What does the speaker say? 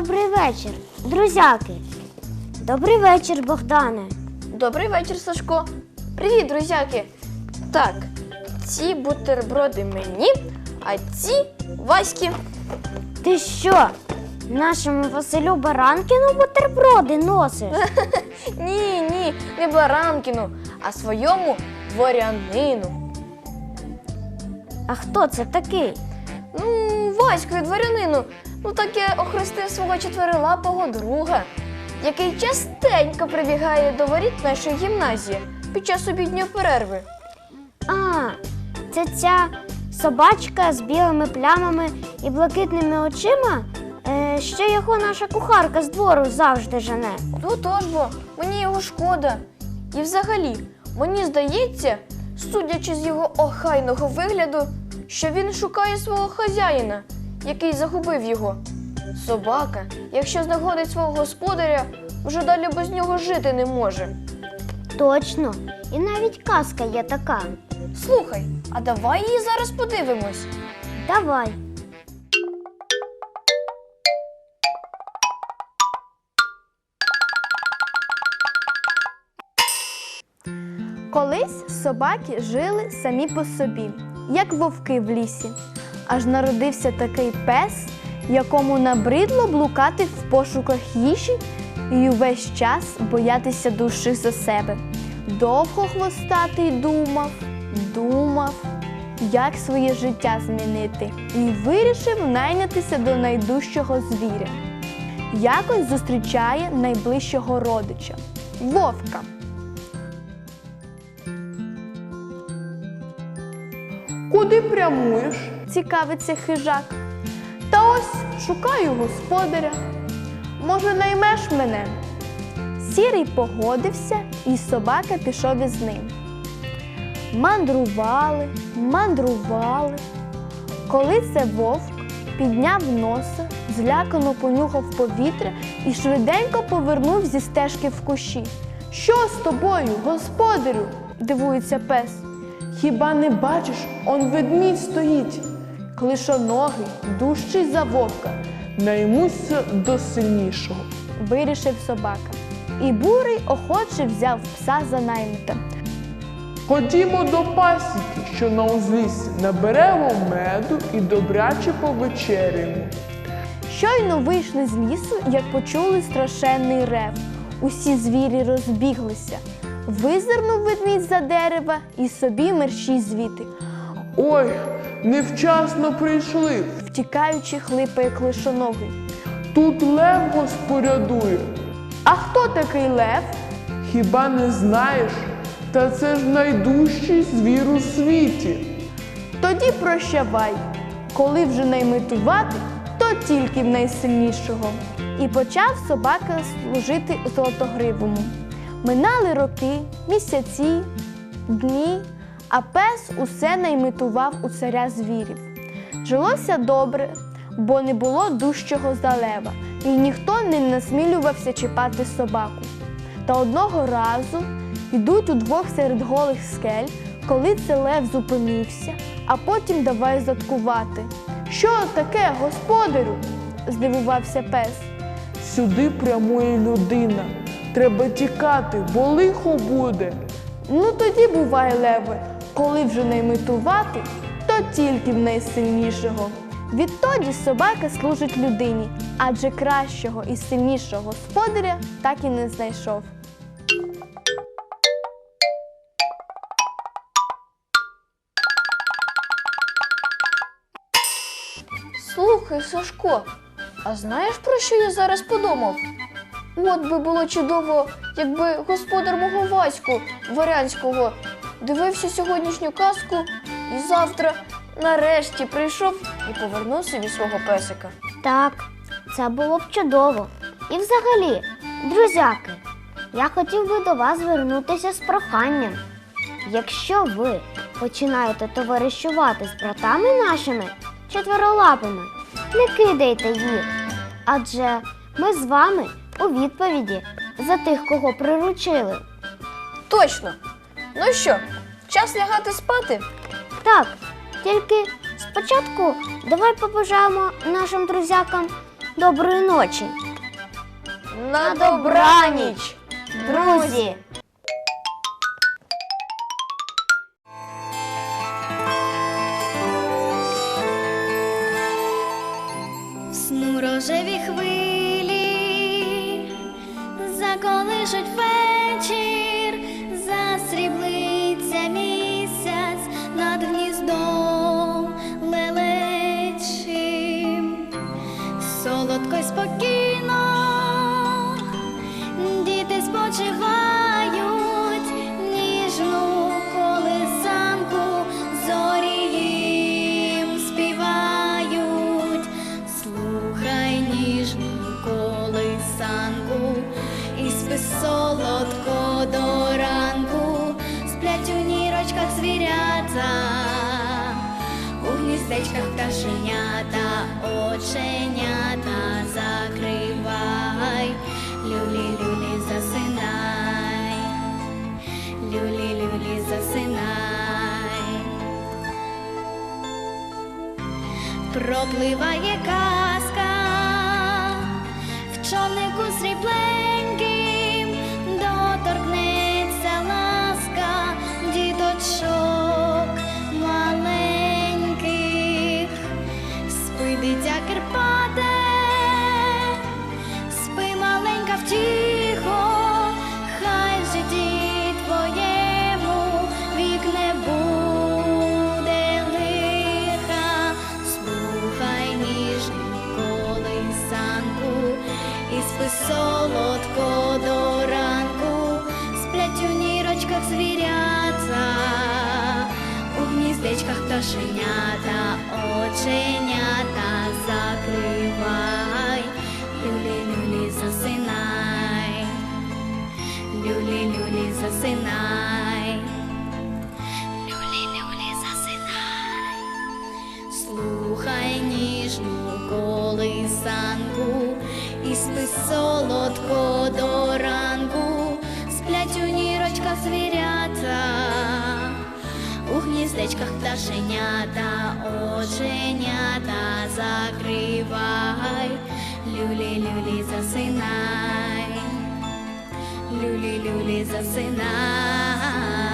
Добрий вечір, друзяки. Добрий вечір, Богдане. Добрий вечір, Сашко. Привіт, друзяки. Так, ці бутерброди мені, а ці Васьки. Ти що? Нашому Василю Баранкіну бутерброди носиш? Ні, ні, не Баранкіну, а своєму дворянину. А хто це такий? Ну, Васькові дворянину. Ну таке охрестив свого чотирилапого друга, який частенько прибігає до воріт нашої гімназії під час обідньої перерви. А, це ця собачка з білими плямами і блакитними очима, е, що його наша кухарка з двору завжди жене. Ну тож бо, мені його шкода. І взагалі, мені здається, судячи з його охайного вигляду, що він шукає свого хазяїна, який загубив його. Собака, якщо знаходить свого господаря, вже далі без нього жити не може. Точно. І навіть казка є така. Слухай, а давай її зараз подивимось. Давай. Колись собаки жили самі по собі, як вовки в лісі. Аж народився такий пес, якому набридло блукати в пошуках їжі і увесь час боятися душі за себе. Довго хвостатий думав, думав, як своє життя змінити, і вирішив найнятися до найдужчого звіря. Якось зустрічає найближчого родича вовка. Куди прямуєш? Цікавиться хижак. Та ось шукаю господаря. Може, наймеш мене? Сірий погодився, і собака пішов із ним. Мандрували, мандрували. Коли це вовк підняв носа, злякано понюхав повітря і швиденько повернув зі стежки в кущі. Що з тобою, господарю? дивується пес. Хіба не бачиш, он ведмідь стоїть, клишоногий, дужчий за вовка, Наймуся до сильнішого. вирішив собака. І бурий охоче взяв пса за наймита. Ходімо до пасіки, що на узліссі, наберемо меду і добряче повечеряємо. Щойно вийшли з лісу, як почули страшенний рев. Усі звірі розбіглися. Визирнув ведмідь за дерева і собі мерщій звіти, Ой, невчасно прийшли. втікаючи, хлипає клишоногий. Тут лев госпорядує. А хто такий лев? Хіба не знаєш? Та це ж найдужчий звір у світі. Тоді прощавай. Коли вже наймитувати, то тільки в найсильнішого. І почав собака служити золотогривому. Минали роки, місяці, дні, а пес усе наймитував у царя звірів. Жилося добре, бо не було дужчого за лева, і ніхто не насмілювався чіпати собаку. Та одного разу йдуть удвох серед голих скель, коли це лев зупинився, а потім давай заткувати. Що таке, господарю? здивувався пес. Сюди прямує людина. Треба тікати, бо лихо буде. Ну тоді буває, леве, коли вже наймитувати, то тільки в найсильнішого. Відтоді собака служить людині, адже кращого і сильнішого господаря так і не знайшов. Слухай, Сашко, а знаєш про що я зараз подумав? От би було чудово, якби господар мого Ваську Варянського дивився сьогоднішню казку і завтра нарешті прийшов і повернув собі свого песика. Так, це було б чудово. І взагалі, друзяки, я хотів би до вас звернутися з проханням. Якщо ви починаєте товаришувати з братами нашими четверолапими, не кидайте їх. Адже ми з вами у відповіді за тих, кого приручили. Точно! Ну що, час лягати спати? Так, тільки спочатку давай побажаємо нашим друзякам Доброї ночі, На добраніч! друзі! Солодко до ранку, сплять у нірочках звірята, у гніздечках пташенята, оченята закривай, люлі-люлі засинай, люлі-люлі засинай. Пропливає пташенята, оченята закривай, люлі-люлі засинай, люлі-люлі засинай. Люлі-люлі засинай. Слухай ніжну колисанку і спи солодко до ранку, сплять у нірочках звірята, у гніздечках пташенята, оченята закривай, люлі-люлі засинай, люлі-люлі засинай.